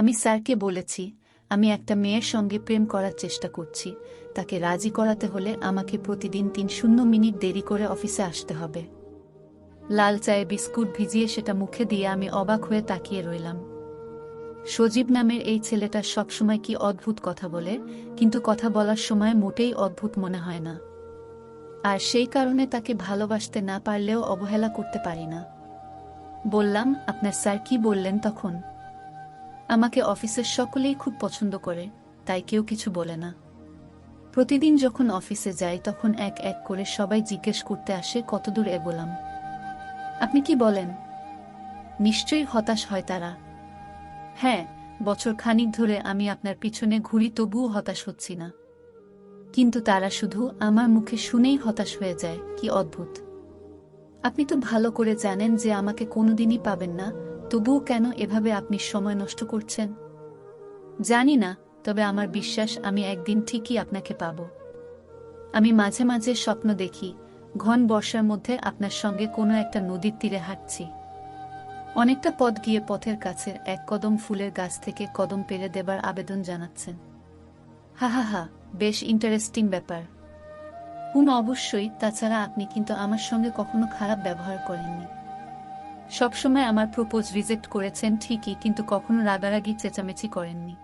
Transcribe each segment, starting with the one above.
আমি স্যারকে বলেছি, আমি একটা মেয়ের সঙ্গে প্রেম করার চেষ্টা করছি। তাকে রাজি করাতে হলে আমাকে প্রতিদিন তিন শূন্য মিনিট দেরি করে অফিসে আসতে হবে। লাল চায়ে বিস্কুট ভিজিয়ে সেটা মুখে দিয়ে আমি অবাক হয়ে তাকিয়ে রইলাম। সজীব নামের এই ছেলেটা সবসময় কি অদ্ভুত কথা বলে, কিন্তু কথা বলার সময় মোটেই অদ্ভুত মনে হয় না। আর সেই কারণে তাকে ভালোবাসতে না পারলেও অবহেলা করতে পারি না। বললাম, আপনার স্যার কি বললেন তখন? আমাকে অফিসের সকলেই খুব পছন্দ করে, তাই কেউ কিছু বলে না। প্রতিদিন যখন অফিসে যাই, তখন এক এক করে সবাই জিজ্ঞেস করতে আসে, কতদূর এগোলাম? আপনি কি বলেন? নিশ্চয়ই হতাশ হয় তারা। হ্যাঁ বছর খানিক ধরে আমি আপনার পিছনে ঘুরি, তবুও হতাশ হচ্ছি না। কিন্তু তারা শুধু আমার মুখে শুনেই হতাশ হয়ে যায়, কি অদ্ভুত। আপনি তো ভালো করে জানেন যে আমাকে কোনোদিনই পাবেন না তবুও কেন এভাবে আপনি সময় নষ্ট করছেন? জানি না, তবে আমার বিশ্বাস আমি একদিন ঠিকই আপনাকে পাব। আমি মাঝে মাঝে স্বপ্ন দেখি, ঘন বর্ষার মধ্যে আপনার সঙ্গে কোনো একটা নদীর তীরে হাঁটছি। অনেকটা পথ গিয়ে পথের কাছে এক কদম ফুলের গাছ থেকে কদম পেরে দেবার আবেদন জানাচ্ছেন। হা হা হা, বেশ ইন্টারেস্টিং ব্যাপার। হুম, অবশ্যই, তাছাড়া আপনি কিন্তু আমার সঙ্গে কখনো খারাপ ব্যবহার করেননি। সবসময় আমার প্রপোজ রিজেক্ট করেছেন ঠিকই, কিন্তু কখনো রাগারাগি, চেঁচামেচি করেননি।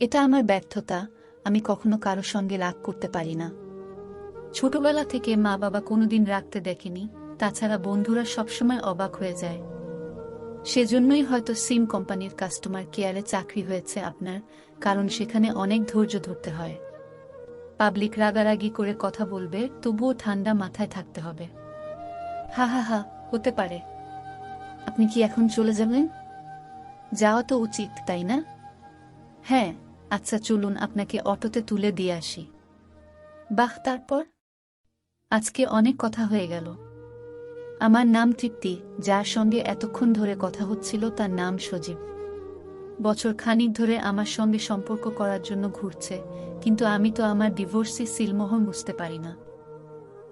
এটা আমার ব্যর্থতা, আমি কখনো কারও সঙ্গে রাগ করতে পারি না। ছোটবেলা থেকে মা বাবা কোনোদিন রাখতে দেখেনি, তাছাড়া বন্ধুরা সবসময় অবাক হয়ে যায়। সেজন্যই হয়তো সিম কোম্পানির কাস্টমার কেয়ারে চাকরি হয়েছে আপনার, কারণ সেখানে অনেক ধৈর্য ধরতে হয়। পাবলিক রাগারাগি করে কথা বলবে, তবুও ঠান্ডা মাথায় থাকতে হবে। হা হা হা, হতে পারে। আপনি কি এখন চলে যাবেন? যাওয়া তো উচিত, তাই না? হ্যাঁ আচ্ছা চলুন, আপনাকে অটোতে তুলে দিয়ে আসি। বাহ, তারপর? আজকে অনেক কথা হয়ে গেল। আমার নাম তৃপ্তি, যার সঙ্গে এতক্ষণ ধরে কথা হচ্ছিল তার নাম সজীব। বছর খানিক ধরে আমার সঙ্গে সম্পর্ক করার জন্য ঘুরছে, কিন্তু আমি তো আমার ডিভোর্সি সিলমোহর বুঝতে পারি না।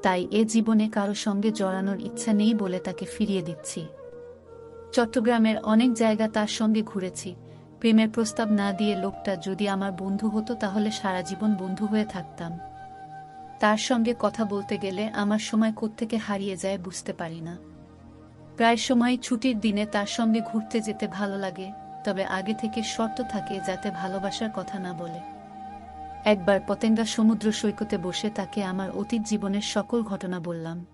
তাই এ জীবনে কারও সঙ্গে জড়ানোর ইচ্ছা নেই বলে তাকে ফিরিয়ে দিচ্ছি। চট্টগ্রামের অনেক জায়গা তার সঙ্গে ঘুরেছি। প্রেমের প্রস্তাব না দিয়ে লোকটা যদি আমার বন্ধু হতো তাহলে সারা জীবন বন্ধু হয়ে থাকতাম। তার সঙ্গে কথা বলতে গেলে আমার সময় কোত্থেকে হারিয়ে যায় বুঝতে পারি না। প্রায় সময় ছুটির দিনে তার সঙ্গে ঘুরতে যেতে ভালো লাগে, তবে আগে থেকে শর্ত থাকে যাতে ভালোবাসার কথা না বলে। একবার পতেঙ্গা সমুদ্র সৈকতে বসে তাকে আমার অতীত জীবনের সকল ঘটনা বললাম।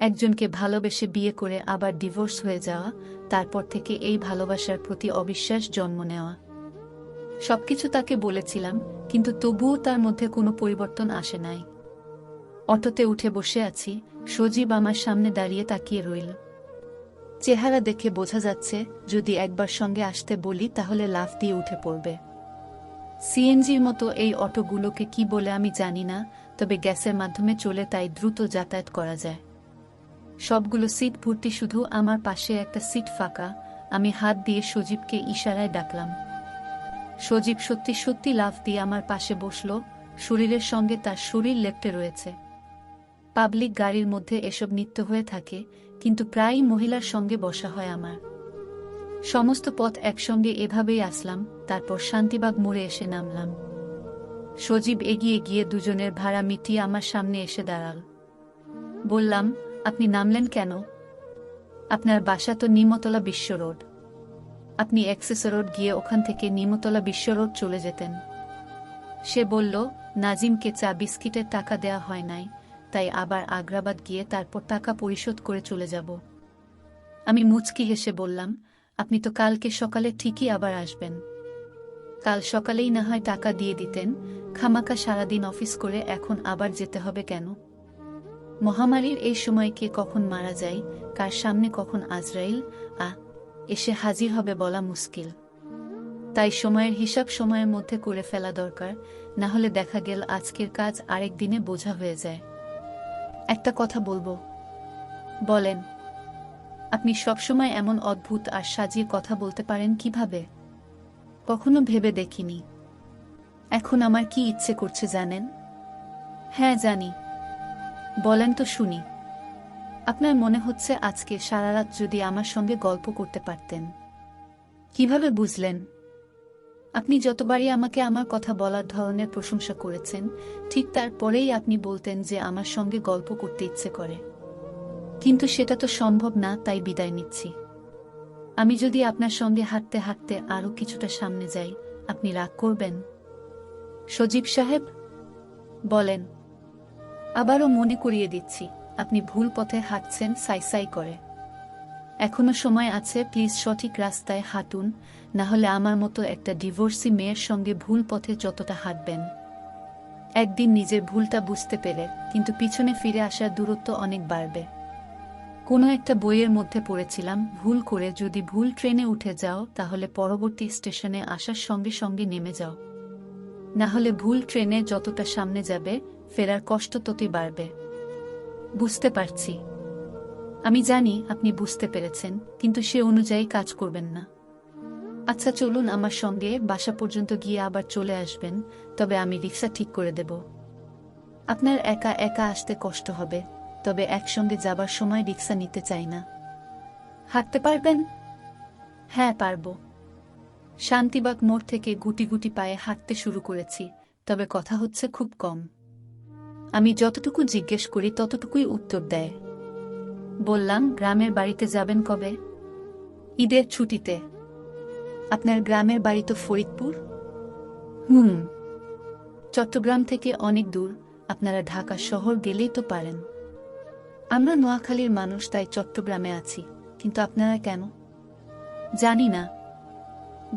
একজনকে ভালোবেসে বিয়ে করে আবার ডিভোর্স হয়ে যাওয়া, তারপর থেকে এই ভালোবাসার প্রতি অবিশ্বাস জন্ম নেওয়া। সবকিছু তাকে বলেছিলাম, কিন্তু তবুও তার মধ্যে কোনো পরিবর্তন আসে নাই। অটোতে উঠে বসে আছি, সজীব আমার সামনে দাঁড়িয়ে তাকিয়ে রইল। চেহারা দেখে বোঝা যাচ্ছে, যদি একবার সঙ্গে আসতে বলি তাহলে লাফ দিয়ে উঠে পড়বে। সিএনজির মতো এই অটোগুলোকে কি বলে আমি জানি না, তবে গ্যাসের মাধ্যমে চলে তাই দ্রুত যাতায়াত করা যায়। সবগুলো সিট ভর্তি শুধু আমার পাশে একটা সিট ফাঁকা। আমি হাত দিয়ে সজীবকে ইশারায় ডাকলাম। সজীব সত্যি সত্যি লাফ দিয়ে আমার পাশে বসল। শরীরের সঙ্গে তার শরীর লেপটে রয়েছে। পাবলিক গাড়ির মধ্যে এসব নিত্য হয়ে থাকে, কিন্তু প্রায়ই মহিলার সঙ্গে বসা হয় আমার। সমস্ত পথ একসঙ্গে এভাবেই আসলাম, তারপর শান্তিবাগ মোড়ে এসে নামলাম। সজীব এগিয়ে গিয়ে দুজনের ভাড়া মিটিয়ে আমার সামনে এসে দাঁড়াল। বললাম আপনি নামলেন কেন? আপনার বাসা তো নিমতলা বিশ্ব রোড। আপনি এক্সেস রোড গিয়ে ওখান থেকে নিমতলা বিশ্ব রোড চলে যেতেন। সে বলল, নাজিমকে চা বিস্কিটের টাকা দেয়া হয় নাই, তাই আবার আগ্রাবাদ গিয়ে তারপর টাকা পরিশোধ করে চলে যাব। আমি মুচকি হেসে বললাম, আপনি তো কালকে সকালে ঠিকই আবার আসবেন। কাল সকালেই না হয় টাকা দিয়ে দিতেন খামাকা সারাদিন অফিস করে এখন আবার যেতে হবে কেন? মহামারীর এই সময় কে কখন মারা যায়, কার সামনে কখন আজরাইল আ এসে হাজির হবে বলা মুশকিল। তাই সময়ের হিসাব সময়ের মধ্যে করে ফেলা দরকার, না হলে দেখা গেল আজকের কাজ আরেক দিনে বোঝা হয়ে যায়। একটা কথা বলব। বলেন, আপনি সবসময় এমন অদ্ভুত আর সাজিয়ে কথা বলতে পারেন কীভাবে? কখনো ভেবে দেখিনি। এখন আমার কি ইচ্ছে করছে জানেন? হ্যাঁ জানি। বলেন তো শুনি। আপনার মনে হচ্ছে আজকে সারা রাত যদি আমার সঙ্গে গল্প করতে পারতেন। কীভাবে বুঝলেন? আপনি যতবারই আমাকে আমার কথা বলার ধরনের প্রশংসা করেছেন, ঠিক তারপরেই আপনি বলতেন যে আমার সঙ্গে গল্প করতে ইচ্ছে করে। কিন্তু সেটা তো সম্ভব না, তাই বিদায় নিচ্ছি। আমি যদি আপনার সঙ্গে হাঁটতে হাঁটতে আরও কিছুটা সামনে যাই, আপনি রাগ করবেন? সজীব সাহেব? বলেন আবারও মনে করিয়ে দিচ্ছি, আপনি ভুল পথে হাঁটছেন সাই সাই করে। এখনও সময় আছে প্লিজ সঠিক রাস্তায় হাঁটুন, না হলে আমার মতো একটা ডিভোর্সি মেয়ের সঙ্গে ভুল পথে যতটা হাঁটবেন। একদিন নিজের ভুলটা বুঝতে পেরে কিন্তু পিছনে ফিরে আসার দূরত্ব অনেক বাড়বে। কোনো একটা বইয়ের মধ্যে পড়েছিলাম, ভুল করে যদি ভুল ট্রেনে উঠে যাও, তাহলে পরবর্তী স্টেশনে আসার সঙ্গে সঙ্গে নেমে যাও। না হলে ভুল ট্রেনে যতটা সামনে যাবে ফেরার কষ্ট ততই বাড়বে। বুঝতে পারছি। আমি জানি আপনি বুঝতে পেরেছেন, কিন্তু সে অনুযায়ী কাজ করবেন না। আচ্ছা চলুন আমার সঙ্গে বাসা পর্যন্ত গিয়ে আবার চলে আসবেন, তবে আমি রিক্সা ঠিক করে দেব। আপনার একা একা আসতে কষ্ট হবে, তবে একসঙ্গে যাবার সময় রিক্সা নিতে চাই না। হাঁটতে পারবেন? হ্যাঁ পারব। শান্তিবাগ মোড় থেকে গুটি গুটি পায়ে হাঁটতে শুরু করেছি, তবে কথা হচ্ছে খুব কম। আমি যতটুকু জিজ্ঞেস করি, ততটুকুই উত্তর দেয়। বললাম, গ্রামের বাড়িতে যাবেন কবে? ঈদের ছুটিতে। আপনার গ্রামের বাড়ি তো ফরিদপুর? হুম। চট্টগ্রাম থেকে অনেক দূর। আপনারা ঢাকা শহর গেলেই তো পারেন। আমরা নোয়াখালীর মানুষ, তাই চট্টগ্রামে আছি। কিন্তু আপনারা কেন? জানি না।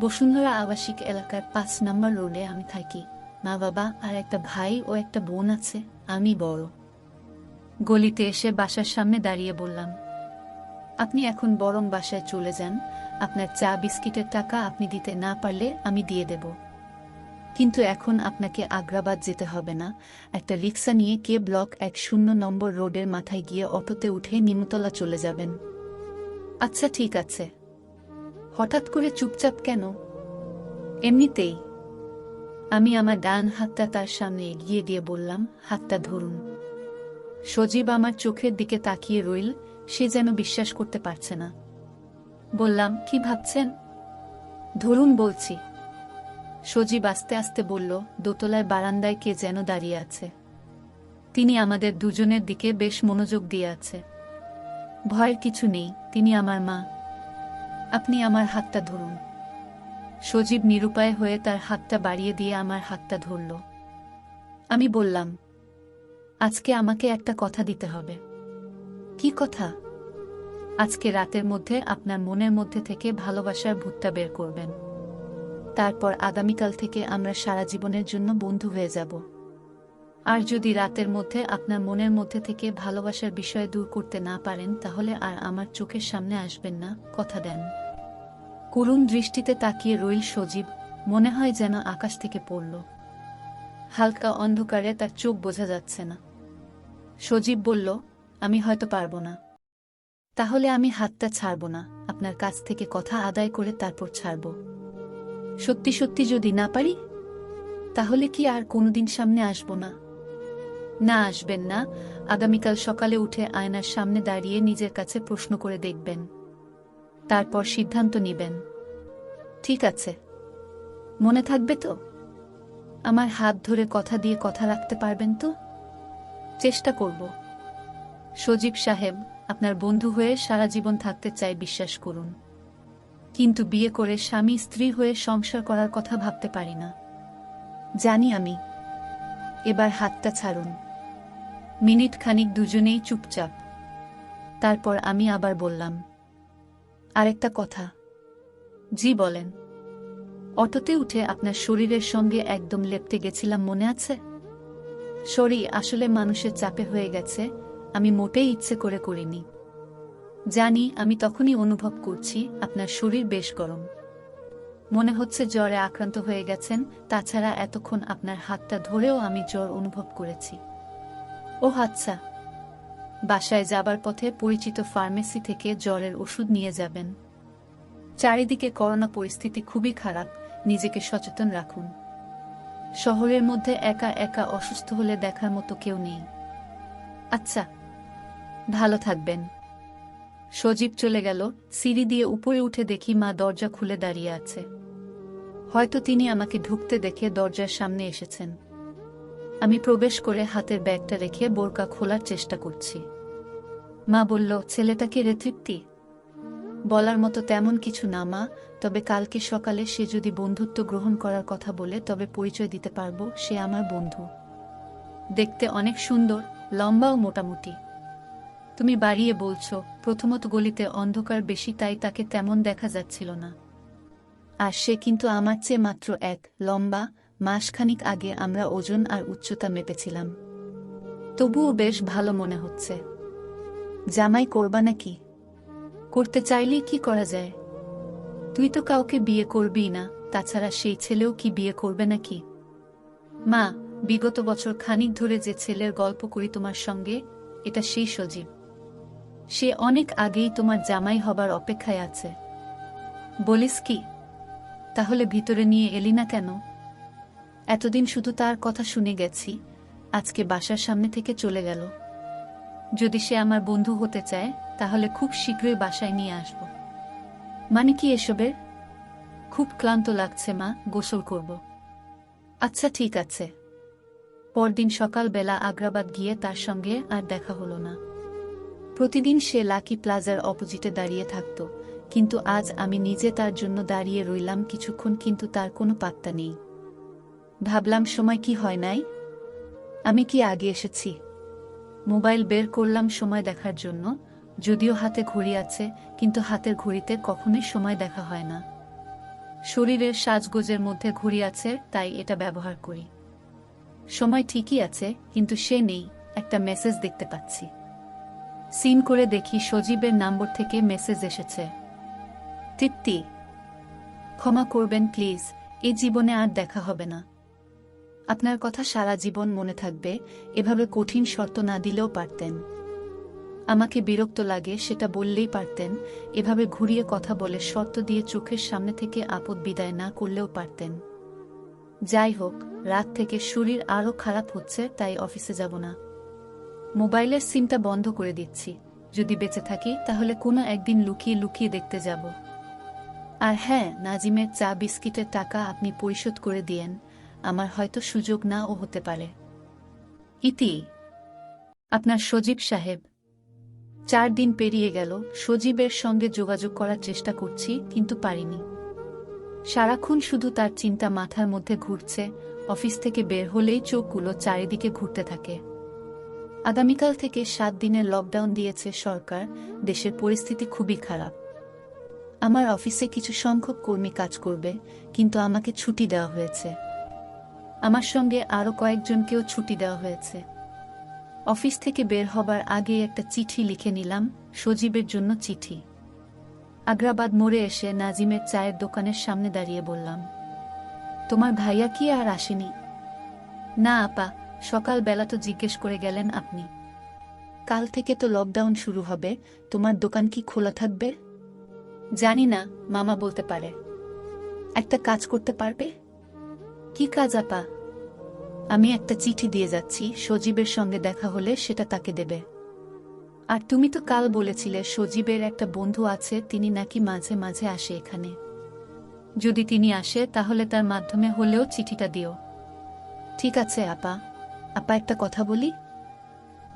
বসুন্ধরা আবাসিক এলাকার পাঁচ নম্বর রোডে আমি থাকি। মা বাবা আর একটা ভাই ও একটা বোন আছে। আমি বড়। গলিতে এসে বাসার সামনে দাঁড়িয়ে বললাম, আপনি এখন বরং বাসায় চলে যান। আপনার চা, বিস্কিটের টাকা আপনি দিতে না পারলে আমি দিয়ে দেব। কিন্তু এখন আপনাকে আগ্রাবাদ যেতে হবে না। একটা রিক্সা নিয়ে কে ব্লক এক শূন্য নম্বর রোডের মাথায় গিয়ে অটোতে উঠে নিমতলা চলে যাবেন। আচ্ছা ঠিক আছে। হঠাৎ করে চুপচাপ কেন? এমনিতেই আমি আমার ডান হাতটা তার সামনে এগিয়ে দিয়ে বললাম, হাতটা ধরুন। সজীব আমার চোখের দিকে তাকিয়ে রইল, সে যেন বিশ্বাস করতে পারছে না। বললাম, কি ভাবছেন? ধরুন, বলছি। সজীব আস্তে আস্তে বলল দোতলায় বারান্দায় কে যেন দাঁড়িয়ে আছে? তিনি আমাদের দুজনের দিকে বেশ মনোযোগ দিয়ে আছে। ভয়ের কিছু নেই, তিনি আমার মা। আপনি আমার হাতটা ধরুন। সজীব নিরুপায় হয়ে তার হাতটা বাড়িয়ে দিয়ে আমার হাতটা ধরল। আমি বললাম, আজকে আমাকে একটা কথা দিতে হবে। কি কথা? আজকে রাতের মধ্যে আপনার মনের মধ্যে থেকে ভালোবাসার ভূতটা বের করবেন। তারপর আগামীকাল থেকে আমরা সারা জীবনের জন্য বন্ধু হয়ে যাব। আর যদি রাতের মধ্যে আপনার মনের মধ্যে থেকে ভালোবাসার বিষয় দূর করতে না পারেন, তাহলে আর আমার চোখের সামনে আসবেন না। কথা দেন। করুণ দৃষ্টিতে তাকিয়ে রইল সজীব, মনে হয় যেন আকাশ থেকে পড়ল। হালকা অন্ধকারে তার চোখ বোঝা যাচ্ছে না। সজীব বলল, আমি হয়তো পারব না। তাহলে আমি হাতটা ছাড়ব না, আপনার কাছ থেকে কথা আদায় করে তারপর ছাড়ব। সত্যি সত্যি যদি না পারি, তাহলে কি আর কোনোদিন সামনে আসব না? না, আসবেন না। আগামীকাল সকালে উঠে আয়নার সামনে দাঁড়িয়ে নিজের কাছে প্রশ্ন করে দেখবেন। তারপর সিদ্ধান্ত নিবেন। ঠিক আছে। মনে থাকবে তো? আমার হাত ধরে কথা দিয়ে কথা রাখতে পারবেন তো? চেষ্টা করব। সজীব সাহেব, আপনার বন্ধু হয়ে সারা জীবন থাকতে চাই বিশ্বাস করুন। কিন্তু বিয়ে করে স্বামী স্ত্রী হয়ে সংসার করার কথা ভাবতে পারি না। জানি আমি। এবার হাতটা ছাড়ুন। মিনিট খানিক দুজনেই চুপচাপ। তারপর আমি আবার বললাম আরেকটা কথা। জি বলেন, অটোতে উঠে আপনার শরীরের সঙ্গে একদম লেপটে গেছিলাম মনে আছে? শরীর আসলে মানুষের চাপে হয়ে গেছে, আমি মোটেই ইচ্ছে করে করিনি। জানি, আমি তখনই অনুভব করছি আপনার শরীর বেশ গরম। মনে হচ্ছে জ্বরে আক্রান্ত হয়ে গেছেন, তাছাড়া এতক্ষণ আপনার হাতটা ধরেও আমি জ্বর অনুভব করেছি। ও আচ্ছা বাসায় যাবার পথে পরিচিত ফার্মেসি থেকে জ্বরের ওষুধ নিয়ে যাবেন। চারিদিকে করোনা পরিস্থিতি খুবই খারাপ, নিজেকে সচেতন রাখুন। শহরের মধ্যে একা একা অসুস্থ হলে দেখার মতো কেউ নেই। আচ্ছা ভালো থাকবেন। সজীব চলে গেল, সিঁড়ি দিয়ে উপরে উঠে দেখি মা দরজা খুলে দাঁড়িয়ে আছে। হয়তো তিনি আমাকে ঢুকতে দেখে দরজার সামনে এসেছেন। আমি প্রবেশ করে হাতের ব্যাগটা রেখে বোরকা খোলার চেষ্টা করছি। মা বলল ছেলেটাকে রে তৃপ্তি বলার মতো তেমন কিছু না, মা। তবে কালকে সকালে সে যদি বন্ধুত্ব গ্রহণ করার কথা বলে, তবে পরিচয় দিতে পারব, সে আমার বন্ধু। দেখতে অনেক সুন্দর লম্বাও মোটামুটি। তুমি বাড়িয়ে বলছো, প্রথমত গলিতে অন্ধকার বেশি, তাই তাকে তেমন দেখা যাচ্ছিল না। আর সে কিন্তু আমার চেয়ে মাত্র এক, লম্বা। মাসখানিক আগে আমরা ওজন আর উচ্চতা মেপেছিলাম। তবুও বেশ ভালো মনে হচ্ছে। জামাই করবা নাকি? করতে চাইলেই কি করা যায়? তুই তো কাউকে বিয়ে করবি না, তাছাড়া সেই ছেলেও কি বিয়ে করবে নাকি? মা, বিগত বছর খানিক ধরে যে ছেলের গল্প করি তোমার সঙ্গে, এটা সেই সজীব। সে অনেক আগেই তোমার জামাই হবার অপেক্ষায় আছে। বলিস কি? তাহলে ভিতরে নিয়ে এলি না কেন? এতদিন শুধু তার কথা শুনে গেছি, আজকে বাসার সামনে থেকে চলে গেল। যদি সে আমার বন্ধু হতে চায়, তাহলে খুব শীঘ্রই বাসায় নিয়ে আসব। মানে কি এসবের? খুব ক্লান্ত লাগছে মা, গোসল করব। আচ্ছা ঠিক আছে। পরদিন সকালবেলা আগ্রাবাদ গিয়ে তার সঙ্গে আর দেখা হলো না। প্রতিদিন সে লাকি প্লাজার অপোজিটে দাঁড়িয়ে থাকত, কিন্তু আজ আমি নিজে তার জন্য দাঁড়িয়ে রইলাম কিছুক্ষণ, কিন্তু তার কোনো পাত্তা নেই। ভাবলাম, সময় কি হয় নাই? আমি কি আগে এসেছি? মোবাইল বের করলাম সময় দেখার জন্য। যদিও হাতে ঘড়ি আছে, কিন্তু হাতের ঘড়িতে কখনোই সময় দেখা হয় না। শরীরের সাজগোজের মধ্যে ঘড়ি আছে, তাই এটা ব্যবহার করি। সময় ঠিকই আছে, কিন্তু সে নেই, একটা মেসেজ দেখতে পাচ্ছি। সিন করে দেখি সজীবের নম্বর থেকে মেসেজ এসেছে। তৃপ্তি, ক্ষমা করবেন প্লিজ, এই জীবনে আর দেখা হবে না। আপনার কথা সারা জীবন মনে থাকবে, এভাবে কঠিন শর্ত না দিলেও পারতেন। আমাকে বিরক্ত লাগে, সেটা বললেই পারতেন, এভাবে ঘুরিয়ে কথা বলে শর্ত দিয়ে চোখের সামনে থেকে আপদ বিদায় না করলেও পারতেন। যাই হোক, রাত থেকে শরীর আরও খারাপ হচ্ছে, তাই অফিসে যাব না। মোবাইলের সিমটা বন্ধ করে দিচ্ছি। যদি বেঁচে থাকি, তাহলে কোনো একদিন লুকিয়ে লুকিয়ে দেখতে যাব। আর হ্যাঁ নাজিমের চা বিস্কিটের টাকা আপনি পরিশোধ করে দিয়েন। আমার হয়তো সুযোগ নাও হতে পারে। ইতি, আপনার সজীব সাহেব, চার দিন পেরিয়ে গেল, সজীবের সঙ্গে যোগাযোগ করার চেষ্টা করছি, কিন্তু পারিনি। সারাক্ষণ শুধু তার চিন্তা মাথার মধ্যে ঘুরছে, অফিস থেকে বের হলেই চোখগুলো চারিদিকে ঘুরতে থাকে। আগামীকাল থেকে সাত দিনের লকডাউন দিয়েছে সরকার, দেশের পরিস্থিতি খুবই খারাপ। আমার অফিসে কিছু সংখ্যক কর্মী কাজ করবে, কিন্তু আমাকে ছুটি দেওয়া হয়েছে। আমার সঙ্গে আরও কয়েকজনকেও ছুটি দেওয়া হয়েছে। অফিস থেকে বের হবার আগে একটা চিঠি লিখে নিলাম, সজীবের জন্য চিঠি। আগ্রাবাদ মোড়ে এসে নাজিমের চায়ের দোকানের সামনে দাঁড়িয়ে বললাম, তোমার ভাইয়া কি আর আসেনি? না, আপা, সকালবেলা তো জিজ্ঞেস করে গেলেন আপনি। কাল থেকে তো লকডাউন শুরু হবে, তোমার দোকান কি খোলা থাকবে? জানি না, মামা বলতে পারে। একটা কাজ করতে পারবে? কি কাজ, আপা? আমি একটা চিঠি দিয়ে যাচ্ছি, সজীবের সঙ্গে দেখা হলে সেটা তাকে দেবে। আর তুমি তো কাল বলেছিলে, সজীবের একটা বন্ধু আছে, তিনি নাকি মাঝে মাঝে আসে এখানে। যদি তিনি আসে, তাহলে তার মাধ্যমে হলেও চিঠিটা দিও। ঠিক আছে, আপা। আপা, একটা কথা বলি?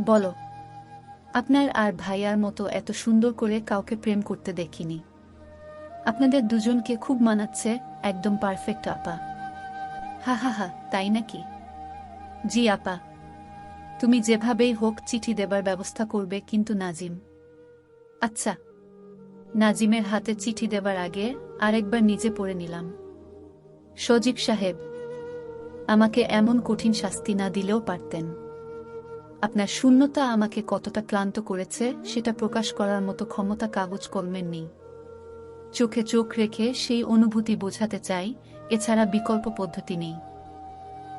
বলো। আপনার আর ভাইয়ার মতো এত সুন্দর করে কাউকে প্রেম করতে দেখিনি। আপনাদের দুজনকে খুব মানাচ্ছে, একদম পারফেক্ট আপা। হা হা হা, তাই নাকি? জি, আপা। তুমি যেভাবেই হোক চিঠি দেবার ব্যবস্থা করবে কিন্তু নাজিম। আচ্ছা নাজিমের হাতে চিঠি দেবার আগে আরেকবার নিজে পড়ে নিলাম। সজীব সাহেব, আমাকে এমন কঠিন শাস্তি না দিলেও পারতেন। আপনার শূন্যতা আমাকে কতটা ক্লান্ত করেছে সেটা প্রকাশ করার মতো ক্ষমতা কাগজ কলমের নেই। চোখে চোখ রেখে সেই অনুভূতি বোঝাতে চাই, এছাড়া বিকল্প পদ্ধতি নেই।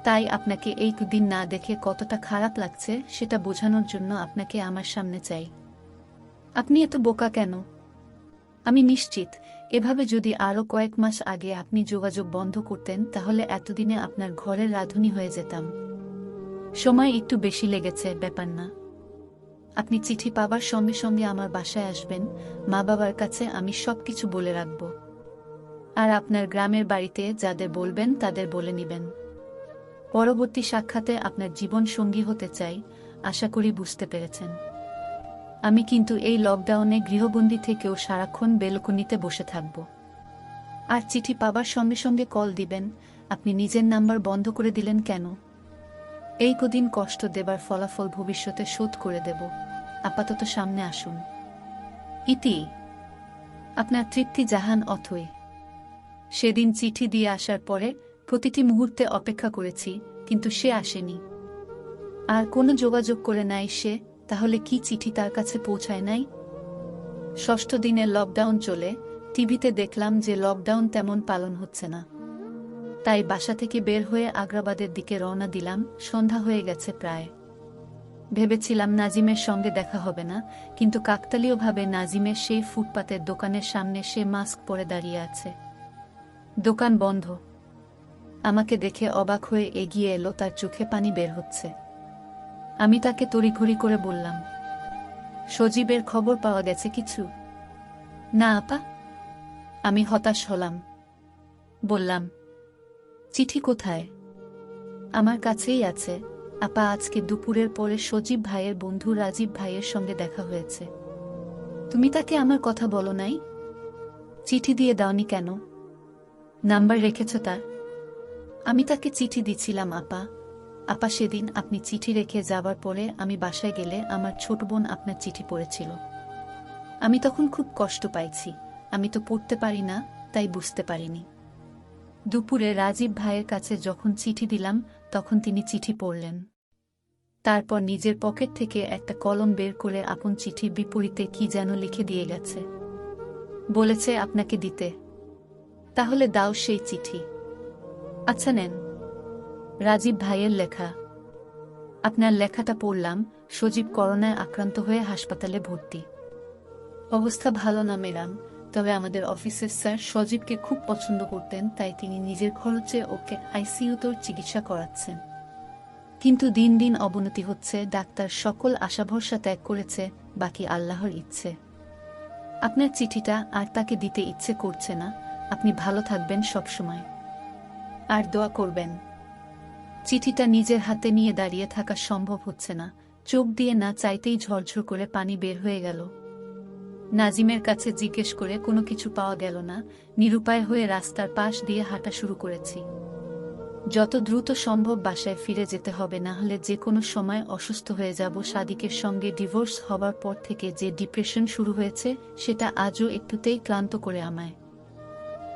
তাই আপনাকে এই দিন না দেখে কতটা খারাপ লাগছে সেটা বোঝানোর জন্য আপনাকে আমার সামনে চাই। আপনি এত বোকা কেন? আমি নিশ্চিত, এভাবে যদি আরও কয়েক মাস আগে আপনি যোগাযোগ বন্ধ করতেন তাহলে এতদিনে আপনার ঘরের রাঁধুনি হয়ে যেতাম। সময় একটু বেশি লেগেছে, ব্যাপার না। আপনি চিঠি পাবার সঙ্গে সঙ্গে আমার বাসায় আসবেন মা বাবার কাছে আমি সব কিছু বলে রাখব। আর আপনার গ্রামের বাড়িতে যাদের বলবেন তাদের বলে নিবেন। পরবর্তী সাক্ষাতে আপনার জীবন সঙ্গী হতে চাই, আশা করি বুঝতে পেরেছেন। আমি কিন্তু এই লকডাউনে গৃহবন্দী থেকেও সারাক্ষণ বেলকনিতে বসে থাকব। আর চিঠি পাবার সঙ্গে সঙ্গে কল দিবেন, আপনি নিজের নাম্বার বন্ধ করে দিলেন কেন? এই কদিন কষ্ট দেবার ফলাফল ভবিষ্যতে শোধ করে দেব। আপাতত সামনে আসুন। ইতি, আপনার তৃপ্তি জাহান অথই। সেদিন চিঠি দিয়ে আসার পরে প্রতিটি মুহূর্তে অপেক্ষা করেছি, কিন্তু সে আসেনি। আর কোনো যোগাযোগ করে নাই সে, তাহলে কি চিঠি তার কাছে পৌঁছায় নাই? ষষ্ঠ দিনে লকডাউন চলে, টিভিতে দেখলাম যে লকডাউন তেমন পালন হচ্ছে না। তাই বাসা থেকে বের হয়ে আগ্রাবাদের দিকে রওনা দিলাম, সন্ধ্যা হয়ে গেছে প্রায়। ভেবেছিলাম নাজিমের সঙ্গে দেখা হবে না, কিন্তু কাকতালীয়ভাবে নাজিমের সেই ফুটপাতের দোকানের সামনে সে মাস্ক পরে দাঁড়িয়ে আছে। দোকান বন্ধ। আমাকে দেখে অবাক হয়ে এগিয়ে এলো, তার চোখে পানি বের হচ্ছে। আমি তাকে তড়িঘড়ি করে বললাম, সজীবের খবর পাওয়া গেছে কিছু? না, আপা। আমি হতাশ হলাম। বললাম, চিঠি কোথায়? আমার কাছেই আছে। আপা, আজকে দুপুরের পরে সজীব ভাইয়ের বন্ধু রাজীব ভাইয়ের সঙ্গে দেখা হয়েছে। তুমি তাকে আমার কথা বলো নাই? চিঠি দিয়ে দাওনি কেন? নাম্বার রেখেছ তার। আমি তাকে চিঠি দিছিলাম, আপা। আপা, সেদিন আপনি চিঠি রেখে যাবার পরে আমি বাসায় গেলে আমার ছোট বোন আপনার চিঠি পড়েছিল। আমি তখন খুব কষ্ট পাইছি। আমি তো পড়তে পারি না, তাই বুঝতে পারিনি। দুপুরে রাজীব ভাইয়ের কাছে যখন চিঠি দিলাম, তখন তিনি চিঠি পড়লেন। তারপর নিজের পকেট থেকে একটা কলম বের করে আপন চিঠির বিপরীতে কি যেন লিখে দিয়ে গেছে। বলেছে, আপনাকে দিতে। তাহলে দাও সেই চিঠি। আচ্ছা নেন। রাজীব ভাইয়ের লেখা। আপনার লেখাটা পড়লাম, সজীব করোনায় আক্রান্ত হয়ে হাসপাতালে ভর্তি। অবস্থা ভালো না মেরাম তবে আমাদের অফিসের স্যার সজীবকে খুব পছন্দ করতেন, তাই তিনি নিজের খরচে ওকে আইসিইউতেও চিকিৎসা করাচ্ছেন। কিন্তু দিন দিন অবনতি হচ্ছে, ডাক্তার সকল আশা ভরসা ত্যাগ করেছে, বাকি আল্লাহর ইচ্ছে। আপনার চিঠিটা আর তাকে দিতে ইচ্ছে করছে না। আপনি ভালো থাকবেন সবসময়। আর দোয়া করবেন। চিঠিটা নিজের হাতে নিয়ে দাঁড়িয়ে থাকা সম্ভব হচ্ছে না। চোখ দিয়ে না চাইতেই ঝরঝর করে পানি বের হয়ে গেল। নাজিমের কাছে জিজ্ঞেস করে কোনো কিছু পাওয়া গেল না। নিরুপায় হয়ে রাস্তার পাশ দিয়ে হাঁটা শুরু করেছি। যত দ্রুত সম্ভব বাসায় ফিরে যেতে হবে, না হলে যে কোনো সময় অসুস্থ হয়ে যাব। সাদিকের সঙ্গে ডিভোর্স হবার পর থেকে যে ডিপ্রেশন শুরু হয়েছে, সেটা আজও একটুতেই ক্লান্ত করে আমায়।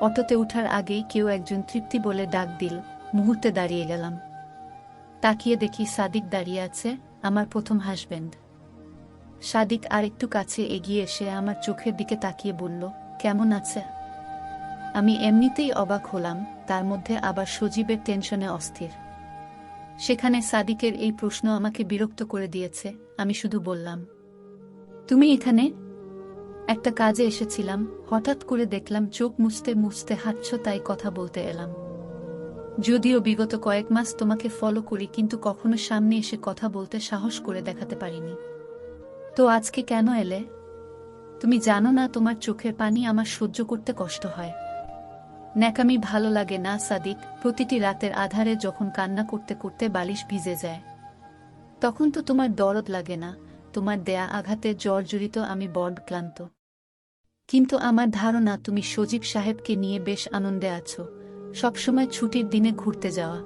অটোতে উঠার আগেই কেউ একজন তৃপ্তি বলে ডাক দিল, মুহূর্তে দাঁড়িয়ে গেলাম। তাকিয়ে দেখি সাদিক দাঁড়িয়ে আছে, আমার প্রথম হাজব্যান্ড সাদিক আর একটু কাছে এগিয়ে এসে আমার চোখের দিকে তাকিয়ে বলল, কেমন আছে? আমি এমনিতেই অবাক হলাম, তার মধ্যে আবার সজীবের টেনশনে অস্থির। সেখানে সাদিকের এই প্রশ্ন আমাকে বিরক্ত করে দিয়েছে, আমি শুধু বললাম, তুমি এখানে? একটা কাজে এসেছিলাম, হঠাৎ করে দেখলাম চোখ মুছতে মুছতে হাঁটছ তাই কথা বলতে এলাম। যদিও বিগত কয়েক মাস তোমাকে ফলো করি, কিন্তু কখনো সামনে এসে কথা বলতে সাহস করে দেখাতে পারিনি। তো আজকে কেন এলে? তুমি জানো না তোমার চোখের পানি আমার সহ্য করতে কষ্ট হয়। ন্যাকামি ভালো লাগে না, সাদিক। প্রতিটি রাতের আধারে যখন কান্না করতে করতে বালিশ ভিজে যায়। তখন তো তোমার দরদ লাগে না, তোমার দেয়া আঘাতে জর্জরিত আমি বড ক্লান্ত। কিন্তু আমার ধারণা তুমি সজীব সাহেবকে নিয়ে বেশ আনন্দে আছো। সবসময় ছুটির দিনে ঘুরতে যাওয়া।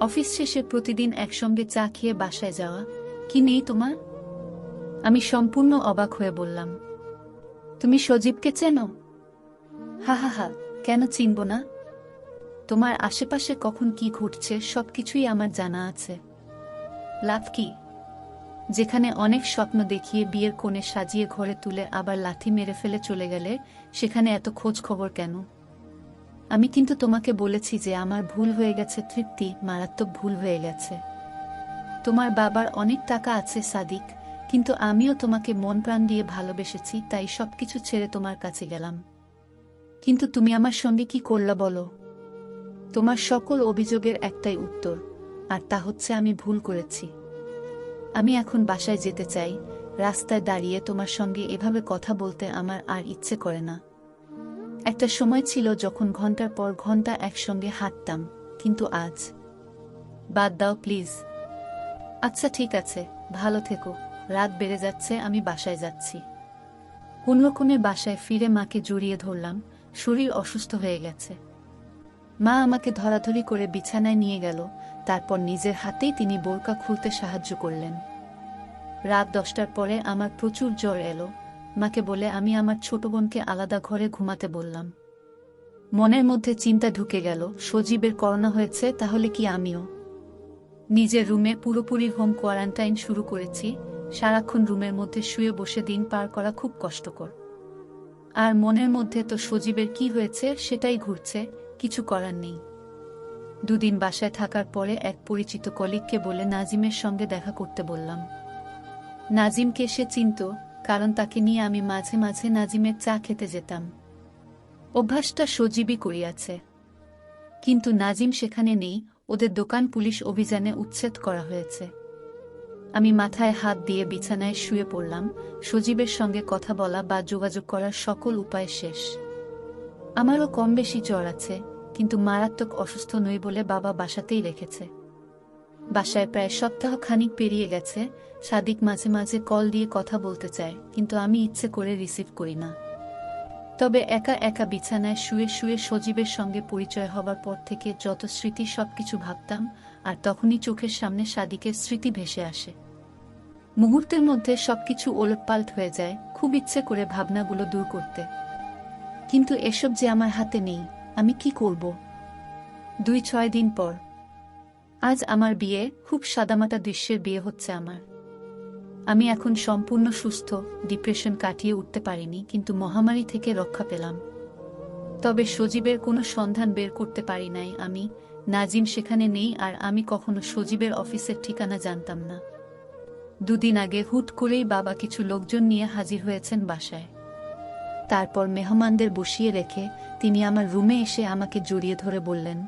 অফিস শেষে প্রতিদিন একসঙ্গে চা খেয়ে বাসায় যাওয়া। কি নেই তোমার? আমি সম্পূর্ণ অবাক হয়ে বললাম। তুমি সজীবকে চেনো? হা হা হা, কেন চিনব না? তোমার আশেপাশে কখন কি ঘটছে সবকিছুই আমার জানা আছে। লাভ কি? যেখানে অনেক স্বপ্ন দেখিয়ে বিয়ের কোণে সাজিয়ে ঘরে তুলে আবার লাথি মেরে ফেলে চলে গেলে, সেখানে এত খোঁজ খবর কেন? আমি কিন্তু তোমাকে বলেছি যে আমার ভুল হয়ে গেছে, তৃপ্তি মারাত্মক ভুল হয়ে গেছে। তোমার বাবার অনেক টাকা আছে, সাদিক, কিন্তু আমিও তোমাকে মন প্রাণ দিয়ে ভালোবেসেছি, তাই সবকিছু ছেড়ে তোমার কাছে গেলাম। কিন্তু তুমি আমার সঙ্গে কি করলা বলো? তোমার সকল অভিযোগের একটাই উত্তর, আর তা হচ্ছে আমি ভুল করেছি। আমি এখন বাসায় যেতে চাই, রাস্তায় দাঁড়িয়ে তোমার সঙ্গে এভাবে কথা বলতে আমার আর ইচ্ছে করে না। একটা সময় ছিল যখন ঘণ্টার পর ঘণ্টা একসঙ্গে হাঁটতাম, কিন্তু আজ। বাদ দাও, প্লিজ। আচ্ছা ঠিক আছে, ভালো থেকো, রাত বেড়ে যাচ্ছে, আমি বাসায় যাচ্ছি। কোনরকমে বাসায় ফিরে মাকে জড়িয়ে ধরলাম, শরীর অসুস্থ হয়ে গেছে। মা আমাকে ধরাধরি করে বিছানায় নিয়ে গেল, তারপর নিজের হাতেই তিনি বোরকা খুলতে সাহায্য করলেন। রাত দশটার পরে আমার প্রচুর জ্বর এলো। মাকে বলে আমি আমার ছোট বোনকে আলাদা ঘরে ঘুমাতে বললাম। মনের মধ্যে চিন্তা ঢুকে গেল, সজীবের করোনা হয়েছে, তাহলে কি আমিও? নিজের রুমে পুরোপুরি হোম কোয়ারেন্টাইন শুরু করেছি, সারাক্ষণ রুমের মধ্যে শুয়ে বসে দিন পার করা খুব কষ্টকর। আর মনের মধ্যে তো সজীবের কি হয়েছে, সেটাই ঘুরছে কিছু করার নেই। দুদিন বাসায় থাকার পরে এক পরিচিত কলিগকে বলে নাজিমের সঙ্গে দেখা করতে বললাম। নাজিমকে সে চিনত, কারণ তাকে নিয়ে আমি মাঝে মাঝে নাজিমের চা খেতে যেতাম। অভ্যাসটা সজীবই করিয়াছে। কিন্তু নাজিম সেখানে নেই, ওদের দোকান পুলিশ অভিযানে উচ্ছেদ করা হয়েছে। আমি মাথায় হাত দিয়ে বিছানায় শুয়ে পড়লাম, সজীবের সঙ্গে কথা বলা বা যোগাযোগ করার সকল উপায় শেষ। আমারও কম বেশি জ্বর আছে কিন্তু মারাত্মক অসুস্থ নই বলে বাবা বাসাতেই রেখেছে। বাসায় প্রায় সপ্তাহ খানিক পেরিয়ে গেছে, সাদিক মাঝে মাঝে কল দিয়ে কথা বলতে চায়, কিন্তু আমি ইচ্ছে করে রিসিভ করি না। তবে একা একা বিছানায় শুয়ে শুয়ে সজীবের সঙ্গে পরিচয় হবার পর থেকে যত স্মৃতি সবকিছু ভাবতাম, আর তখনই চোখের সামনে সাদিকের স্মৃতি ভেসে আসে। মুহূর্তের মধ্যে সবকিছু ওলটপাল্ট হয়ে যায়, খুব ইচ্ছে করে ভাবনাগুলো দূর করতে। কিন্তু এসব যে আমার হাতে নেই আমি কি করব? দুই ছয় দিন পর। আজ আমার বিয়ে, খুব সাদামাটা দৃশ্যের বিয়ে হচ্ছে আমার। আমি এখন সম্পূর্ণ সুস্থ ডিপ্রেশন কাটিয়ে উঠতে পারিনি, কিন্তু মহামারী থেকে রক্ষা পেলাম। তবে সজীবের কোনো সন্ধান বের করতে পারি নাই আমি, নাজিম সেখানে নেই আর আমি কখনো সজীবের অফিসের ঠিকানা জানতাম না। দুদিন আগে হুট করেই বাবা কিছু লোকজন নিয়ে হাজির হয়েছেন বাসায়। তারপর মেহমানদের বসিয়ে রেখে তিনি আমার রুমে এসে আমাকে জড়িয়ে ধরে বললেন,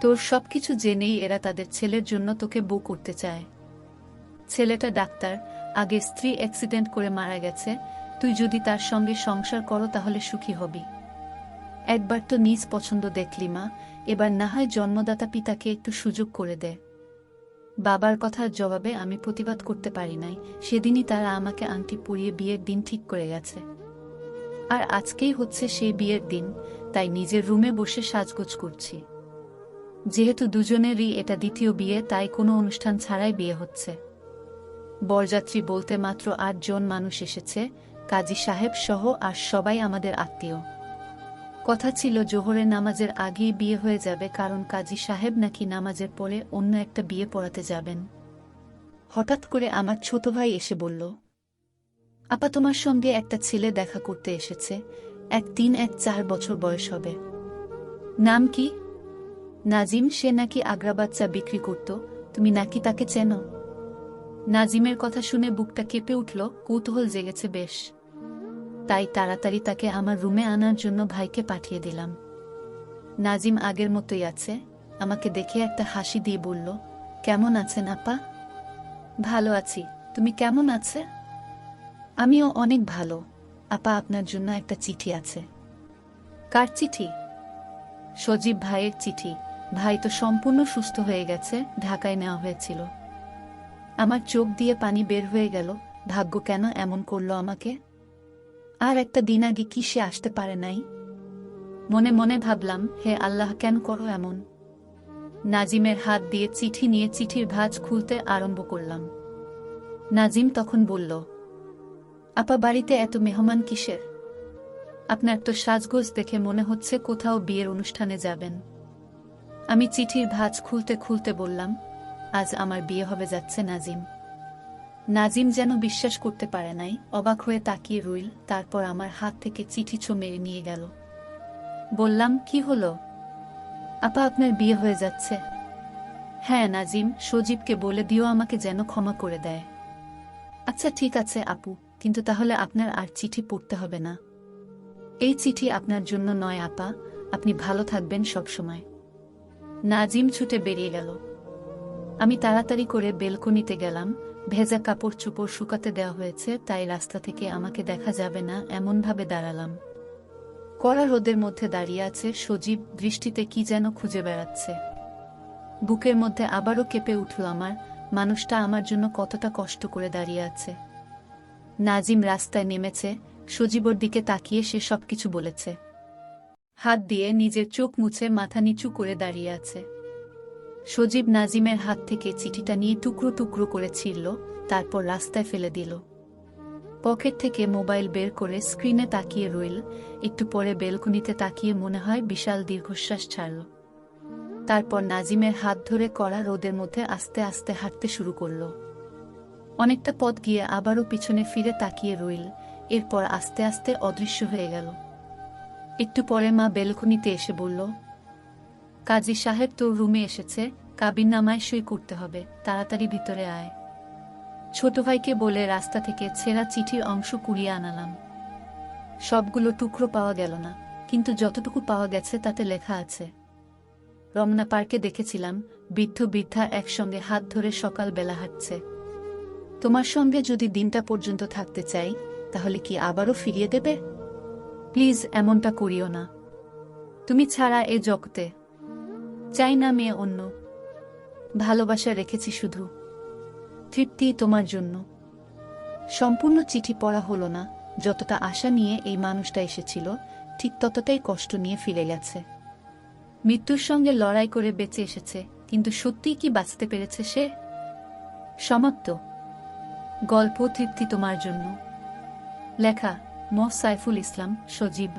তোর সব কিছু জেনেই এরা তাদের ছেলের জন্য তোকে বউ করতে চায়। ছেলেটা ডাক্তার, আগে স্ত্রী অ্যাক্সিডেন্ট করে মারা গেছে, তুই যদি তার সঙ্গে সংসার করো তাহলে সুখী হবি। একবার তো নিজ পছন্দ দেখলি মা, এবার না হয় জন্মদাতা পিতাকে একটু সুযোগ করে দে। বাবার কথার জবাবে আমি প্রতিবাদ করতে পারি নাই, সেদিনই তারা আমাকে আংটি পুড়িয়ে বিয়ের দিন ঠিক করে গেছে। আর আজকেই হচ্ছে সেই বিয়ের দিন, তাই নিজের রুমে বসে সাজগোজ করছি। যেহেতু দুজনেরই এটা দ্বিতীয় বিয়ে, তাই কোনো অনুষ্ঠান ছাড়াই বিয়ে হচ্ছে। বরযাত্রী বলতে মাত্র আটজন মানুষ এসেছে, কাজী সাহেব সহ আর সবাই আমাদের আত্মীয়। কথা ছিল জোহরের নামাজের আগেই বিয়ে হয়ে যাবে, কারণ কাজী সাহেব নাকি নামাজের পরে অন্য একটা বিয়ে পড়াতে যাবেন। হঠাৎ করে আমার ছোট ভাই এসে বলল আপা তোমার সঙ্গে একটা ছেলে দেখা করতে এসেছে। এক তিন, এক চার বছর বয়স হবে। নাম কি? নাজিম, সে নাকি আগ্রা বাচ্চা বিক্রি করত। তুমি নাকি তাকে চেনো? নাজিমের কথা শুনে বুকটা কেঁপে উঠল, কৌতূহল জেগেছে বেশ। তাই তাড়াতাড়ি তাকে আমার রুমে আনার জন্য ভাইকে পাঠিয়ে দিলাম। নাজিম আগের মতোই আছে। আমাকে দেখে একটা হাসি দিয়ে বলল, কেমন আছেন আপা? ভালো আছি। তুমি কেমন আছে? আমিও অনেক ভালো। আপা আপনার জন্য একটা চিঠি আছে। কার চিঠি? সজীব ভাইয়ের চিঠি। ভাই তো সম্পূর্ণ সুস্থ হয়ে গেছে, ঢাকায় নেওয়া হয়েছিল। আমার চোখ দিয়ে পানি বের হয়ে গেল, ভাগ্য কেন এমন করল আমাকে? আর একটা দিন আগে কি সে আসতে পারে নাই? মনে মনে ভাবলাম, হে আল্লাহ, কেন করো এমন? নাজিমের হাত দিয়ে চিঠি নিয়ে চিঠির ভাঁজ খুলতে আরম্ভ করলাম। নাজিম তখন বলল আপা বাড়িতে এত মেহমান কিসের? আপনার তো সাজগোজ দেখে মনে হচ্ছে কোথাও বিয়ের অনুষ্ঠানে যাবেন। আমি চিঠির ভাঁজ খুলতে খুলতে বললাম, আজ আমার বিয়ে হবে, যাচ্ছে নাজিম। নাজিম যেন বিশ্বাস করতে পারে নাই, অবাক হয়ে তাকিয়ে রইল, তারপর আমার হাত থেকে চিঠি ছো মেরে নিয়ে গেল। বললাম, কি হলো? আপা, আপনার বিয়ে হয়ে যাচ্ছে। হ্যাঁ নাজিম, সজীবকে বলে দিও আমাকে যেন ক্ষমা করে দেয়। আচ্ছা ঠিক আছে আপু। কিন্তু তাহলে আপনার আর চিঠি পড়তে হবে না। এই চিঠি আপনার জন্য নয়, আপা। আপনি ভালো থাকবেন সবসময়। নাজিম ছুটে বেরিয়ে গেল। আমি তাড়াতাড়ি করে বেলকনিতে গেলাম। ভেজা কাপড় চোপড় শুকাতে দেওয়া হয়েছে, তাই রাস্তা থেকে আমাকে দেখা যাবে না, এমনভাবে দাঁড়ালাম। কড়া রোদের মধ্যে দাঁড়িয়ে আছে, সজীব দৃষ্টিতে কি যেন খুঁজে বেড়াচ্ছে। বুকের মধ্যে আবারও কেঁপে উঠল আমার। মানুষটা আমার জন্য কতটা কষ্ট করে দাঁড়িয়ে আছে। নাজিম রাস্তায় নেমেছে, সজীবর দিকে তাকিয়ে সে সবকিছু বলেছে। হাত দিয়ে নিজের চোখ মুছে মাথা নিচু করে দাঁড়িয়ে আছে। সজীব নাজিমের হাত থেকে চিঠিটা নিয়ে টুকরো টুকরো করে ছিঁড়ল, তারপর রাস্তায় ফেলে দিল। পকেট থেকে মোবাইল বের করে স্ক্রিনে তাকিয়ে রইল, একটু পরে বেলকনিতে তাকিয়ে মনে হয় বিশাল দীর্ঘশ্বাস ছাড়ল। তারপর নাজিমের হাত ধরে কড়া রোদের মধ্যে আস্তে আস্তে হাঁটতে শুরু করল। অনেকটা পথ গিয়ে আবারও পিছনে ফিরে তাকিয়ে রইল। এরপর আস্তে আস্তে অদৃশ্য হয়ে গেল। একটু পরে মা বেলকনিতে এসে বলল, কাজী সাহেব তোর রুমে এসেছে, কাবিন নামায় সই করতে হবে, তাড়াতাড়ি ভিতরে আয়। ছোট ভাইকে বলে রাস্তা থেকে ছেঁড়া চিঠির অংশ কুড়িয়ে আনালাম। সবগুলো টুকরো পাওয়া গেল না, কিন্তু যতটুকু পাওয়া গেছে তাতে লেখা আছে। রমনা পার্কে দেখেছিলাম, বৃদ্ধ বৃদ্ধা একসঙ্গে হাত ধরে সকাল বেলা হাঁটছে। তোমার সঙ্গে যদি দিনটা পর্যন্ত থাকতে চাই, তাহলে কি আবারও ফিরিয়ে দেবে? প্লিজ এমনটা করিও না। তুমি ছাড়া এ জগতে চাই না মেয়ে অন্য। ভালোবাসা রেখেছি শুধু। তৃপ্তি তোমার জন্য। সম্পূর্ণ চিঠি পড়া হলো না। যতটা আশা নিয়ে এই মানুষটা এসেছিল, ঠিক ততটাই কষ্ট নিয়ে ফিরে গেছে। মৃত্যুর সঙ্গে লড়াই করে বেঁচে এসেছে, কিন্তু সত্যিই কি বাঁচতে পেরেছে সে? সমাপ্ত। গল্প তৃপ্তি তোমার জন্য। লেখা ম সাইফুল ইসলাম সজীব।